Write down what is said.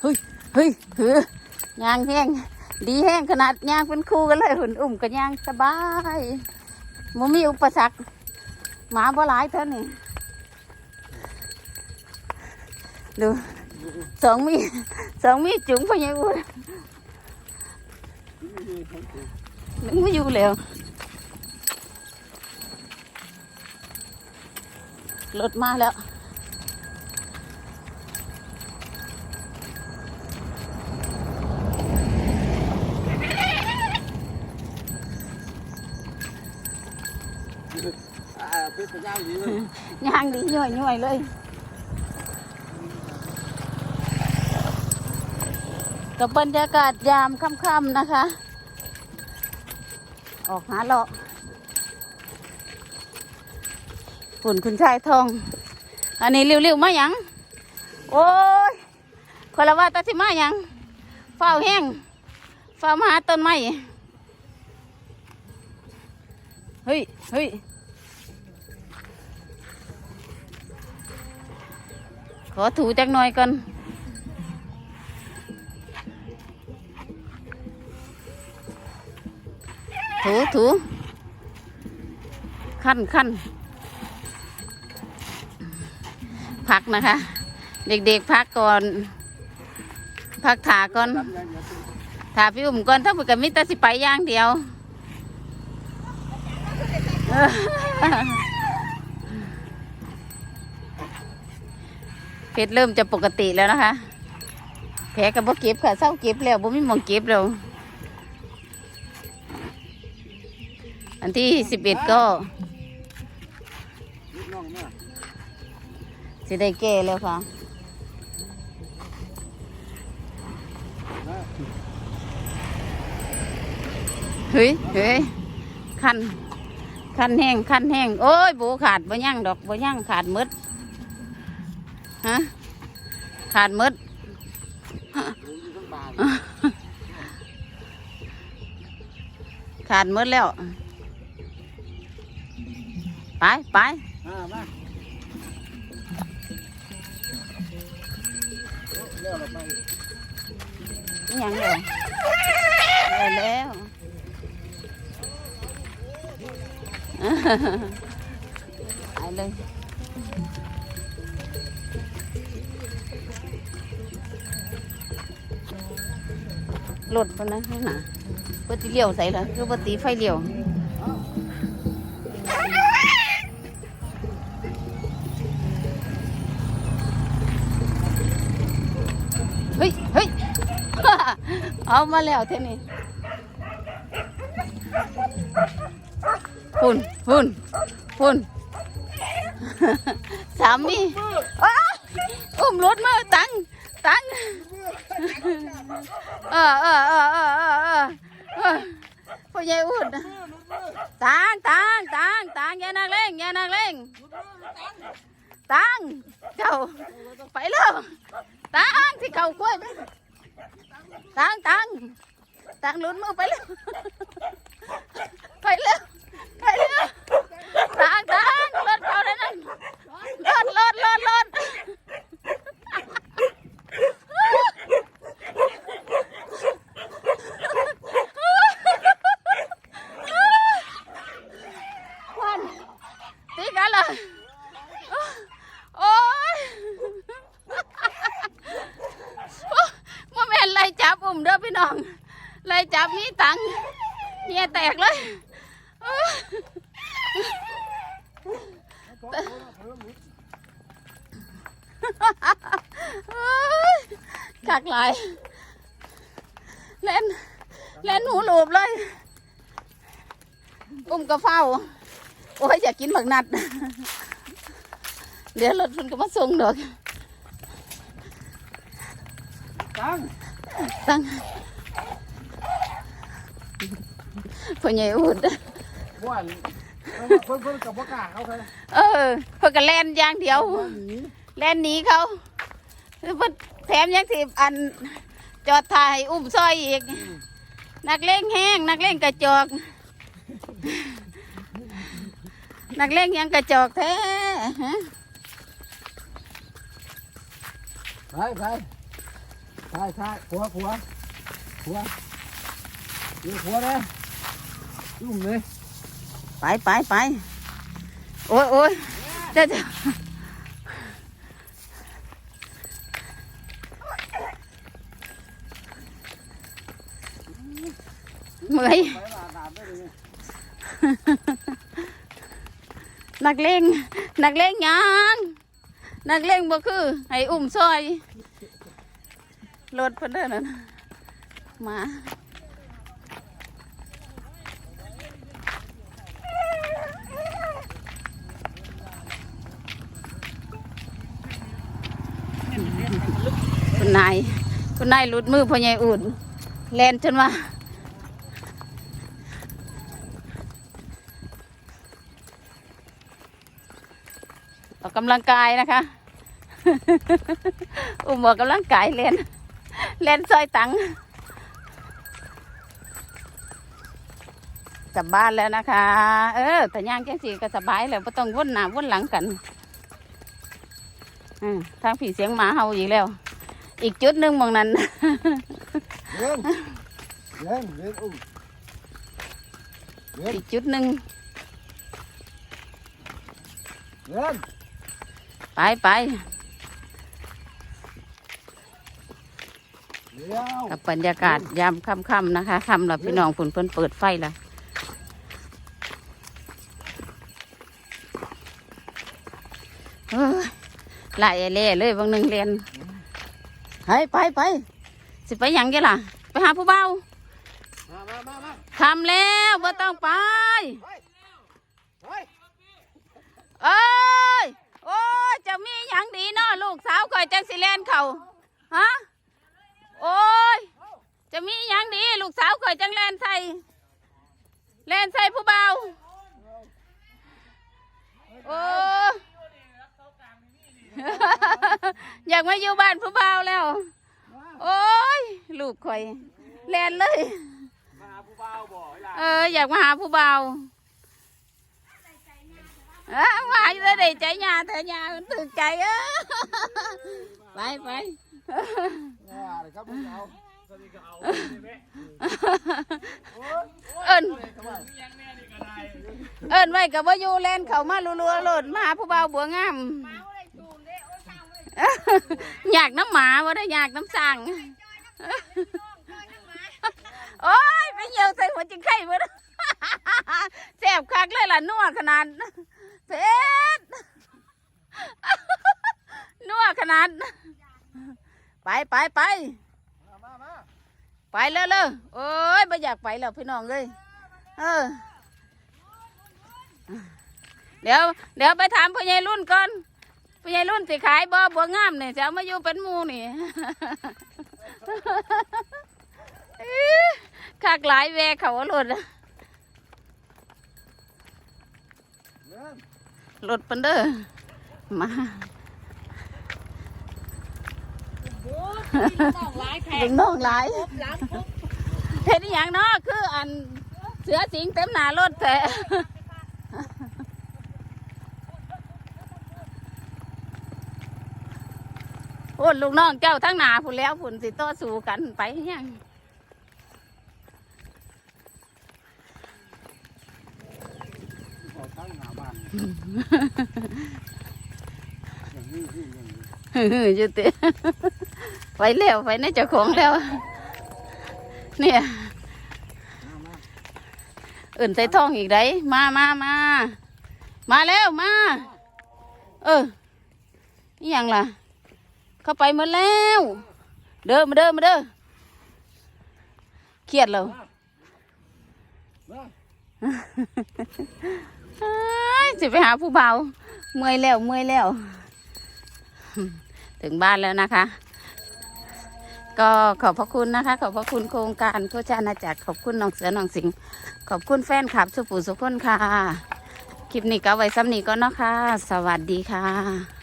เฮ้ยเฮ้ยเฮ้ยยางแห้งดีแห้งขนาดยางเป็นคู่กันเลยหุ่นอุ้มกันยางสบายมมีอุปสรรคหมาบ่หลายเท่านี้ดูสองมีสองมีจุ๋งพะยังอุ่นนึกไม่อยู่แล้วรถมาแล้ว อ่าเป็นสัญญาณดีเล ย่างดีย่อยย่อยเลยกับบรรยากาศยามค่ำๆนะคะ ออกหาเลาะฝุ่นคุณชายทอง อันนี้เร็วๆมาหยัง โอ้ยคนละว่าตาสิมาหยังเฝ้าแห้งเฝ้ามาหาต้นไม้เฮ้ยเฮ้ย อถูจักหน่อยก่อนถูถูขั้นขั้นพักนะคะ เด็กๆพักก่อน พักถาก่อนถาพี่อุ้มก่อนถ้าเผื่อกับมิตรสิไปย่างเดียว ชรเริ่มจะปกติแล้วนะคะ แผลกับบ่เก็บค่ะเศร้าเก็บแล้วบ่มีมองเก็บแล้ว อันที่สิบเอ็ดก็ลูกน้องมาสิได้แก่แล้วค่ะเฮ้ยเฮ้ยคันคันแห้งคันแห้งโอ้ยโบขาดบ่ยั่งดอกบ่ยั่งขาดหมด ฮะขาดหมดดูอยู่ข้างบ้านขาดมดแล้ว ไปไปอ่ามาเร็วเราไปอิหยังเลยแล้วไปเลย รถปะนะข้างหน้าปฏิเลี้ยวใส่ละคือปฏิไฟเลี้ยวเฮ้ยเฮ้ยเอามาแล้วเท่นี้พุ่นพุ่นพุ่นสามีอุ้มรถมาตัง ตังเออเออเออเออเออเออเออพ่อใหญ่อุ่นตังตังตังตังอย่นักเลงอย่นักเลงตังเจ้าไปแล้วตังที่เขากล้วยไปตังตังตังลุ้นมือไปแล้วไปแล้วไปแล้วตังตังรถเขาเลยนั่นรถรถรถรถควันตีกันเลยโอ้ยมาแม่นไล่จับอุ้มเด้อ พี่น้องไล่จับมีตังค์เฮียแตกเลยกักหลายเล่นเล่นหูหลูบเลย อุ้มกระเฝ้า โอ้ย อยากกินบักนัด เดี๋ยวรถมันก็มาส่งดอก ตั้งตั้ง พ่อใหญ่อุดว่าเพิ่นเพิ่นกับว่ากล้าเขาใครเออเพื่อกันแล่นอย่างเดียวหนีแล่นหนีเขาเพิ่นแถมยังสิอันจอดถ่ายอุ้มซอยอีก นักเล่งแห้งนักเล่งกระจอก นักเล่งยังกระจอกแท้ฮะไปไปใช่ใช่ผัวผัวผัว อยู่ผัวนะยุ่งเลยไปไปไปโอ้ยโอ้ยเจ้าเจ้าเมื่อยไปลาดาบได้เลยนักเลงนักเลงหยังนักเลงบ่คือให้อุ้มซอยรถเพิ่นเด้อนั่นน่ะมา นายคุณนายลุดมือพ่อใหญ่อุ่นแลนจนว่าออกกำลังกายนะคะ อุ้มออกกำลังกายเล่นเล่นซอยตังกลับบ้านแล้วนะคะ เออแต่ย่างแค่สีก็สบายแล้วไม่ต้องวนหน้าวนหลังกันอืมทางผีเสียงหมาเห่าอีกแล้ว อีกจุดหนึ่งหมองนั้น เลี้ยงเลี้ยงเลี้ยงอุ้มเลี้ยงอีกจุดหนึ่งเลี้ยงไปไปเลี้ยงกับบรรยากาศยามค่ำๆนะคะค่ำแล้วพี่น้องผุนเพิ่นเปิดไฟแล้วเอ้ยหลายเล่เลยบางหนึ่งเรียน ไปไปไปสิไปหยังกันล่ะ ไปหาผู้เบามามามามาทำแล้วบ่ต้องไป เฮ้ยเอ้ย โอ้ยจะมีหยังดีเนาะลูกสาวก่อยจังสิแลนเขาฮะ โอ้ย จะมีหยังดี ลูกสาวก่อยจังแลนใส่แลนใส่ผู้เบาโอ้ อยากมาอยู่บ้านผู้เบาแล้ว โอ้ยลูกข่อยแลนเลย มาหาผู้บ่าวบ่อยล่ะเออ อยากมาหาผู้เบาเอ้ามาอยู่ได้ใจยาแต่ยามันตื่นใจเออไปไปอ่าเดี๋ยวครับผู้บ่าวสวัสดีก็เอาโอ้ยเอิญทำไมเอิญไว้กับว่าอยู่แลนเขามาลัวๆโหลดมาหาผู้เบาบัวงาม อยากน้ำหมาว่าได้อยากน้ำสั่งโอ้ยไปเหี่ยวใส่หัวจิงไข่เบิดแซ่บคักเลยล่ะนัวขนาดเผ็ดนัวขนาด ไปไปไปไปเลยเลยโอ้ยไม่อยากไปแล้วพี่น้องเลยเออ เดี๋ยว เดี๋ยวไปถามพ่อใหญ่รุ่นก่อน พ่อใหญ่รุ่นสิขายบ่บัวงามเนี่ยจะเอามาอยู่เป็นหมูนี่ คากหลายแวเขาหลดเลี้ยงหลดปันเด้อมาต้องหลายแขดึกงน้องหลายครบล้างครบเห็นอหย่างเนาะคืออันเสือสิงเต็มหน้ารถแต่ โอ้ลูกน้องเจ้าทั้งหนาผุนแล้วผุนสิโต้อสู้กันไปยังขอตั้งหน้าบ้านอย่างนี้ที่อย่างนี้ฮือๆอยู่เตะไปแล้วไปในเจ้าของแล้ว เนี่ยมามาอื่นใส่ท้องอีกได้มามามามาแล้วมา เออนี่ยังล่ะ เข้าไปหมดแล้ว เด้อมาเด้อมาเด้อเครียดแล้วมาเอ้ยสิไปหาผู้เบาเมื่อยแล้วเมื่อยแล้ว ถึงบ้านแล้วนะคะ ก็ขอบพระคุณนะคะ ขอบพระคุณโครงการโคชานาจักรขอบคุณน้องเสือน้องสิงห์ขอบคุณแฟนคลับสุปูสุขคนค่ะ คลิปนี้ก็เอาไว้ซ้ำนี้ก็เนาะค่ะ สวัสดีค่ะ